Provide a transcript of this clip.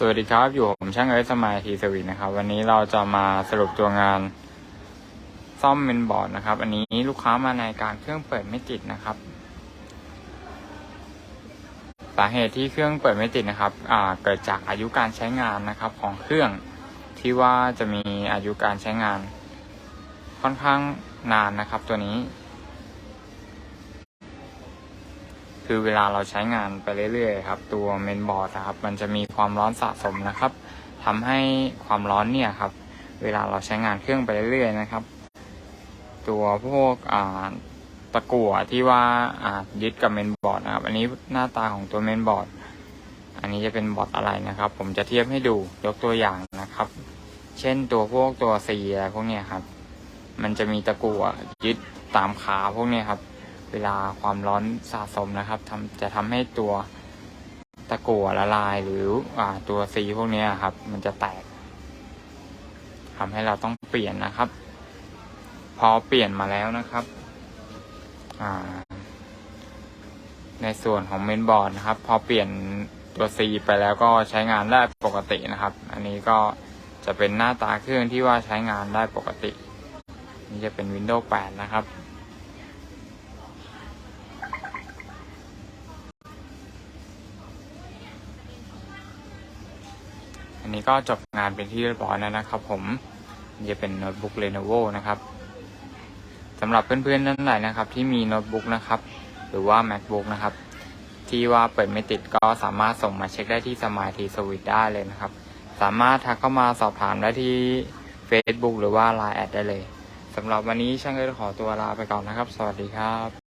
สวัสดีครับ อยู่ผมช่างเอิร์ธสมัยทีสวิตนะครับ วันนี้เราจะมาสรุปตัวงานซ่อมเมนบอร์ดนะครับ อันนี้ลูกค้ามาในการเครื่องเปิดไม่ติดนะครับ สาเหตุที่เครื่องเปิดไม่ติดนะครับอ่าเกิดจากอายุการใช้งานนะครับ ของเครื่องที่ว่าจะมีอายุการใช้งาน ค่อนข้างนานนะครับ ตัวนี้ คือเวลาเราใช้งานไปเรื่อยๆครับตัวเมนบอร์ดนะครับมันจะมีความร้อนสะสมนะครับทำให้ความร้อนเนี่ยครับเวลาเราใช้งานเครื่องไปเรื่อยๆนะครับ ตัวพวกอ่าตะกั่วที่ว่าอ่ายึดกับเมนบอร์ดนะครับ อันนี้หน้าตาของตัวเมนบอร์ดอันนี้จะเป็นบอร์ดอะไรนะครับ ผมจะเทียบให้ดูยกตัวอย่างนะครับ เช่นตัวพวกตัวซีอะไรพวกเนี้ยครับ มันจะมีตะกั่วยึดตามขาพวกเนี้ยครับ เวลาความร้อนสะสมนะครับทำจะทำให้ตัวตะกั่วละลายหรืออตัวซีพวกนี้ครับ มันจะแตกทำให้เราต้องเปลี่ยนนะครับ พอเปลี่ยนมาแล้วนะครับในส่วนของเมนบอร์ดนะครับ พอเปลี่ยนตัว C ไปแล้วก็ใช้งานได้ปกตินะครับ อันนี้ก็จะเป็นหน้าตาเครื่องที่ว่าใช้งานได้ปกติ นี่จะเป็น Windows 8 นะครับ อันนี้ก็จบงานเป็นที่เรียบร้อยแล้วนะครับ ผมจะเป็นโน้ตบุ๊ก Lenovo นะครับสำหรับเพื่อนๆท่านไหนนะครับ ที่มีโน้ตบุ๊กนะครับ หรือว่า MacBook นะครับ ที่ว่าเปิดไม่ติดก็สามารถส่งมาเช็คได้ที่สมายทีสวิตได้เลยนะครับ สามารถทักเข้ามาสอบถามได้ที่ Facebook หรือว่า Line แอดได้เลยสำหรับวันนี้ช่างเอิร์ขอตัวลาไปก่อนนะครับ สวัสดีครับ